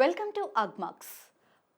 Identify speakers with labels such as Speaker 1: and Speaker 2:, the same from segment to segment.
Speaker 1: Welcome to Agmax.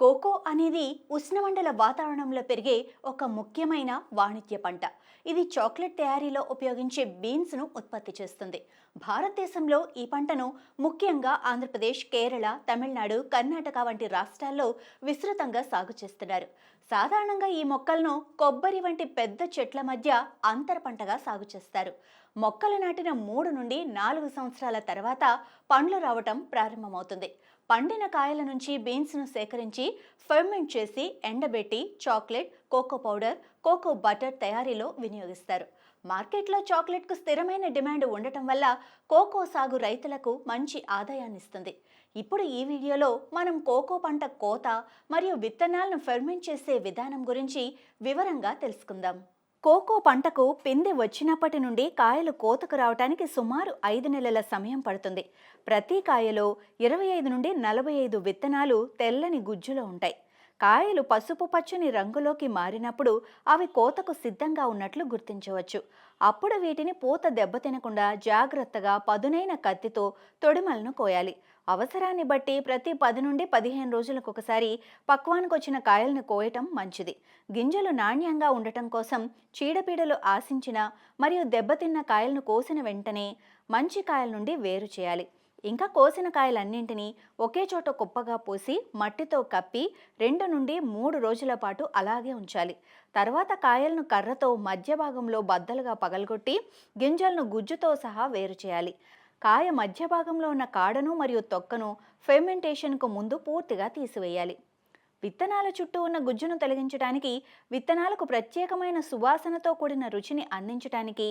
Speaker 1: Cocoa అనేది ఉష్ణమండల వాతావరణంలో పెరిగే ఒక ముఖ్యమైన వాణిజ్య పంట. ఇది చాక్లెట్ తయారీలో ఉపయోగించే బీన్స్ను ఉత్పత్తి చేస్తుంది. భారతదేశంలో ఈ పంటను ముఖ్యంగా ఆంధ్రప్రదేశ్ కేరళ తమిళనాడు కర్ణాటక వంటి రాష్ట్రాల్లో విస్తృతంగా సాగు చేస్తున్నారు. సాధారణంగా ఈ మొక్కలను కొబ్బరి వంటి పెద్ద చెట్ల మధ్య అంతర పంటగా సాగు చేస్తారు. మొక్కలు నాటిన మూడు నుండి నాలుగు సంవత్సరాల తర్వాత పండ్లు రావటం ప్రారంభమవుతుంది. పండిన కాయల నుంచి బీన్స్ను సేకరించి ఫెర్మెంట్ చేసి ఎండబెట్టి chocolate cocoa powder cocoa butter తయారీలో వినియోగిస్తారు. మార్కెట్లో చాక్లెట్కు స్థిరమైన డిమాండ్ ఉండటం వల్ల కోకో సాగు రైతులకు మంచి ఆదాయాన్ని ఇస్తుంది. ఇప్పుడు ఈ వీడియోలో మనం కోకో పంట కోత మరియు విత్తనాలను ఫెర్మెంట్ చేసే విధానం గురించి వివరంగా తెలుసుకుందాం. కోకో పంటకు పిందె వచ్చినప్పటి నుండి కాయలు కోతకు రావడానికి సుమారు ఐదు నెలల సమయం పడుతుంది. ప్రతి కాయలో ఇరవై ఐదు నుండి నలభై ఐదు విత్తనాలు తెల్లని గుజ్జులో ఉంటాయి. కాయలు పసుపు పచ్చని రంగులోకి మారినప్పుడు అవి కోతకు సిద్ధంగా ఉన్నట్లు గుర్తించవచ్చు. అప్పుడు వీటిని పూత దెబ్బతినకుండా జాగ్రత్తగా పదునైన కత్తితో తొడిమలను కోయాలి. అవసరాన్ని బట్టి ప్రతి పది నుండి పదిహేను రోజులకు ఒకసారి పక్వానికి వచ్చిన కాయలను కోయటం మంచిది. గింజలు నాణ్యంగా ఉండటం కోసం చీడపీడలు ఆశించిన మరియు దెబ్బతిన్న కాయలను కోసిన వెంటనే మంచి కాయల నుండి వేరు చేయాలి. ఇంకా కోసిన కాయలన్నింటినీ ఒకే చోట కుప్పగా పోసి మట్టితో కప్పి రెండు నుండి మూడు రోజుల పాటు అలాగే ఉంచాలి. తర్వాత కాయలను కర్రతో మధ్య భాగంలో బద్దలుగా పగలగొట్టి గింజలను గుజ్జుతో సహా వేరు చేయాలి. కాయ మధ్య భాగంలో ఉన్న కాడను మరియు తొక్కను ఫెర్మెంటేషన్కు ముందు పూర్తిగా తీసివేయాలి. విత్తనాల చుట్టూ ఉన్న గుజ్జును తొలగించడానికి విత్తనాలకు ప్రత్యేకమైన సువాసనతో కూడిన రుచిని అందించడానికి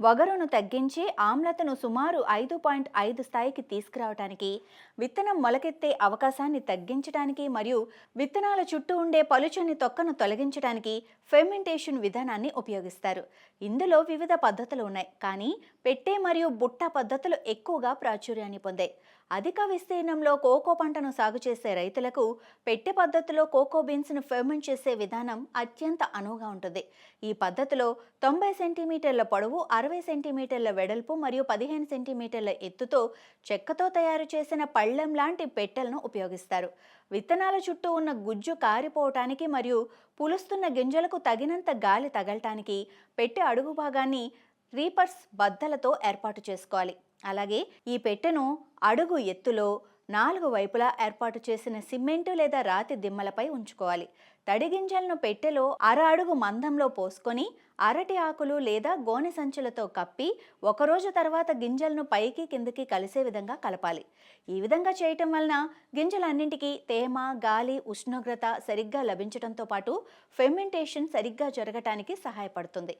Speaker 1: వగరును తగ్గించి ఆమ్లతను సుమారు ఐదు పాయింట్ ఐదు స్థాయికి తీసుకురావటానికి విత్తనం మొలకెత్తే అవకాశాన్ని తగ్గించడానికి మరియు విత్తనాల చుట్టూ ఉండే పలుచని తొక్కను తొలగించడానికి ఫెర్మెంటేషన్ విధానాన్ని ఉపయోగిస్తారు. ఇందులో వివిధ పద్ధతులు ఉన్నాయి. కానీ పెట్టే మరియు బుట్ట పద్ధతులు ఎక్కువగా ప్రాచుర్యాన్ని పొందాయి. అధిక విస్తీర్ణంలో కోకో పంటను సాగు చేసే రైతులకు పెట్టె పద్ధతిలో కోకో బీన్స్ను ఫెర్మెంట్ చేసే విధానం అత్యంత అనువుగా ఉంటుంది. ఈ పద్ధతిలో తొంభై సెంటీమీటర్ల పొడవు అరవై సెంటీమీటర్ల వెడల్పు మరియు పదిహేను సెంటీమీటర్ల ఎత్తుతో చెక్కతో తయారు చేసిన పళ్ళెం లాంటి పెట్టెలను ఉపయోగిస్తారు. విత్తనాల చుట్టూ ఉన్న గుజ్జు కారిపోవటానికి మరియు పులుస్తున్న గింజలకు తగినంత గాలి తగలటానికి పెట్టె అడుగు భాగాన్ని రీపర్స్ బద్దలతో ఏర్పాటు చేసుకోవాలి. అలాగే ఈ పెట్టెను అడుగు ఎత్తులో నాలుగు వైపులా ఏర్పాటు చేసిన సిమెంటు లేదా రాతి దిమ్మలపై ఉంచుకోవాలి. తడి గింజలను పెట్టెలో అర అడుగు మందంలో పోసుకొని అరటి ఆకులు లేదా గోనె సంచులతో కప్పి ఒకరోజు తర్వాత గింజలను పైకి కిందకి కలిసే విధంగా కలపాలి. ఈ విధంగా చేయటం వలన గింజలన్నింటికీ తేమ గాలి ఉష్ణోగ్రత సరిగ్గా లభించడంతో పాటు ఫెర్మెంటేషన్ సరిగ్గా జరగటానికి సహాయపడుతుంది.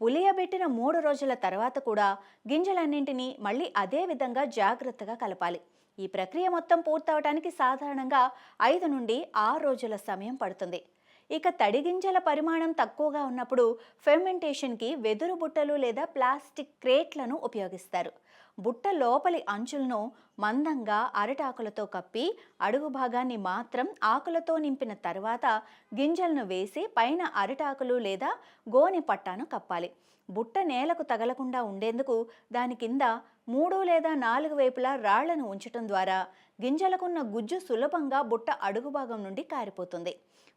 Speaker 1: పులియబెట్టిన మూడు రోజుల తర్వాత కూడా గింజలన్నింటినీ మళ్ళీ అదే విధంగా జాగ్రత్తగా కలపాలి. ఈ ప్రక్రియ మొత్తం పూర్తవడానికి సాధారణంగా ఐదు నుండి ఆరు రోజుల సమయం పడుతుంది. ఇక తడి గింజల పరిమాణం తక్కువగా ఉన్నప్పుడు ఫెర్మెంటేషన్కి వెదురు బుట్టలు లేదా ప్లాస్టిక్ క్రేట్లను ఉపయోగిస్తారు. బుట్ట లోపలి అంచులను మందంగా అరటాకులతో కప్పి అడుగు భాగాన్ని మాత్రం ఆకులతో నింపిన తర్వాత గింజలను వేసి పైన అరటాకులు లేదా గోనె పట్టాను కప్పాలి. బుట్ట నేలకు తగలకుండా ఉండేందుకు దాని కింద మూడు లేదా నాలుగు వైపులా రాళ్ళను ఉంచటం ద్వారా గింజలకున్న గుజ్జు సులభంగా బుట్ట అడుగు భాగం నుండి కారిపోతుంది.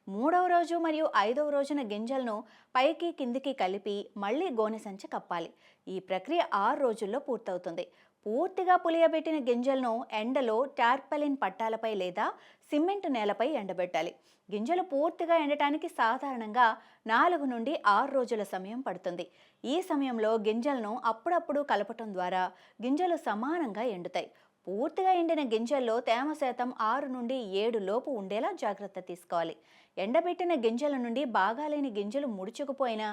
Speaker 1: మూడవ రోజు మరియు ఐదవ రోజున గింజలను పైకి కిందికి కలిపి మళ్ళీ గోనె సంచి కప్పాలి. ఈ ప్రక్రియ ఆరు రోజుల్లో పూర్తవుతుంది. పూర్తిగా పులియబెట్టిన గింజలను ఎండలో టార్పలిన్ పట్టాలపై లేదా సిమెంట్ నేలపై ఎండబెట్టాలి. గింజలు పూర్తిగా ఎండటానికి సాధారణంగా నాలుగు నుండి ఆరు రోజుల సమయం పడుతుంది. ఈ సమయంలో గింజలను అప్పుడప్పుడు కలపటం ద్వారా గింజలు సమానంగా ఎండుతాయి. పూర్తిగా ఎండిన గింజల్లో తేమ శాతం ఆరు నుండి ఏడు లోపు ఉండేలా జాగ్రత్త తీసుకోవాలి. ఎండబెట్టిన గింజల నుండి బాగాలేని గింజలు ముడుచుకుపోయిన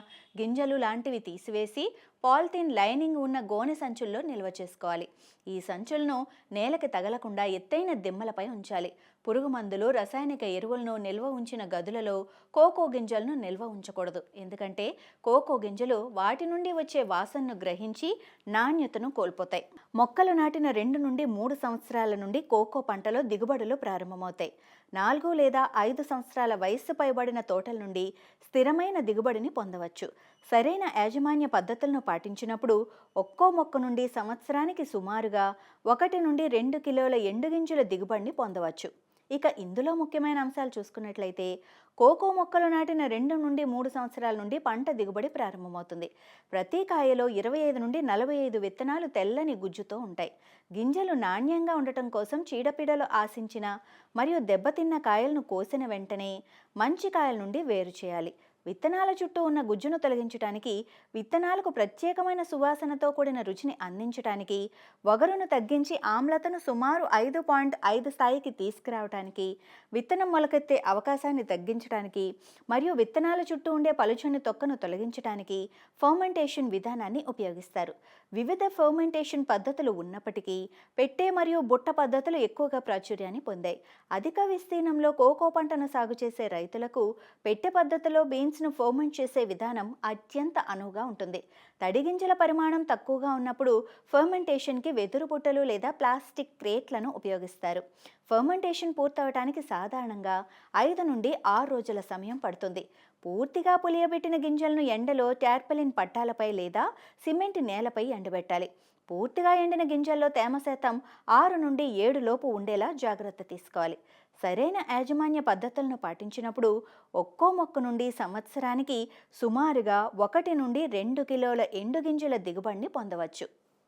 Speaker 1: గింజలు లాంటివి తీసివేసి పాలిథిన్ లైనింగ్ ఉన్న గోనె సంచుల్లో నిల్వ చేసుకోవాలి. ఈ సంచులను నేలకి తగలకుండా ఎత్తైన దిమ్మలపై ఉంచాలి. పురుగు మందులు రసాయనిక ఎరువులను నిల్వ ఉంచిన గదులలో కోకో గింజలను నిల్వ ఉంచకూడదు. ఎందుకంటే కోకో గింజలు వాటి నుండి వచ్చే వాసనను గ్రహించి నాణ్యతను కోల్పోతాయి. మొక్కలు నాటిన రెండు నుండి మూడు సంవత్సరాల నుండి కోకో పంటలో దిగుబడులు ప్రారంభమవుతాయి. నాలుగు లేదా ఐదు సంవత్సరాల వయస్సు పైబడిన తోటల నుండి స్థిరమైన దిగుబడిని పొందవచ్చు. సరైన యాజమాన్య పద్ధతులను పాటించినప్పుడు ఒక్కో మొక్క నుండి సంవత్సరానికి సుమారుగా ఒకటి నుండి రెండు కిలోల ఎండుగింజల దిగుబడిని పొందవచ్చు. ఇక ఇందులో ముఖ్యమైన అంశాలు చూసుకున్నట్లయితే కోకో మొక్కలు నాటిన రెండు నుండి మూడు సంవత్సరాల నుండి పంట దిగుబడి ప్రారంభమవుతుంది. ప్రతి కాయలో ఇరవై ఐదు నుండి నలభై ఐదు విత్తనాలు తెల్లని గుజ్జుతో ఉంటాయి. గింజలు నాణ్యంగా ఉండటం కోసం చీడపీడలు ఆశించిన మరియు దెబ్బతిన్న కాయలను కోసిన వెంటనే మంచి కాయల నుండి వేరు చేయాలి. విత్తనాల చుట్టూ ఉన్న గుజ్జును తొలగించడానికి విత్తనాలకు ప్రత్యేకమైన సువాసనతో కూడిన రుచిని అందించడానికి వగరును తగ్గించి ఆమ్లతను సుమారు ఐదు పాయింట్ ఐదు స్థాయికి తీసుకురావటానికి విత్తనం మొలకెత్తే అవకాశాన్ని తగ్గించడానికి మరియు విత్తనాల చుట్టూ ఉండే పలుచని తొక్కను తొలగించడానికి ఫర్మెంటేషన్ విధానాన్ని ఉపయోగిస్తారు. వివిధ ఫర్మెంటేషన్ పద్ధతులు ఉన్నప్పటికీ పెట్టే మరియు బుట్ట పద్ధతులు ఎక్కువగా ప్రాచుర్యాన్ని పొందాయి. అధిక విస్తీర్ణంలో కోకో పంటను సాగు చేసే రైతులకు పెట్టె పద్ధతిలో బీన్స్ బీన్స్ను ఫర్మెంట్ చేసే విధానం అత్యంత అనువుగా ఉంటుంది. తడి గింజల పరిమాణం తక్కువగా ఉన్నప్పుడు ఫర్మెంటేషన్కి వెదురు బుట్టలు లేదా ప్లాస్టిక్ క్రేట్లను ఉపయోగిస్తారు. ఫర్మెంటేషన్ పూర్తవటానికి సాధారణంగా ఐదు నుండి ఆరు రోజుల సమయం పడుతుంది. పూర్తిగా పులియబెట్టిన గింజలను ఎండలో ట్యార్పలిన్ పట్టాలపై లేదా సిమెంట్ నేలపై ఎండబెట్టాలి. పూర్తిగా ఎండిన గింజల్లో తేమ శాతం ఆరు నుండి ఏడు లోపు ఉండేలా జాగ్రత్త తీసుకోవాలి. సరైన యాజమాన్య పద్ధతులను పాటించినప్పుడు ఒక్కో మొక్క నుండి సంవత్సరానికి సుమారుగా ఒకటి నుండి రెండు కిలోల ఎండు గింజల దిగుబడిని పొందవచ్చు.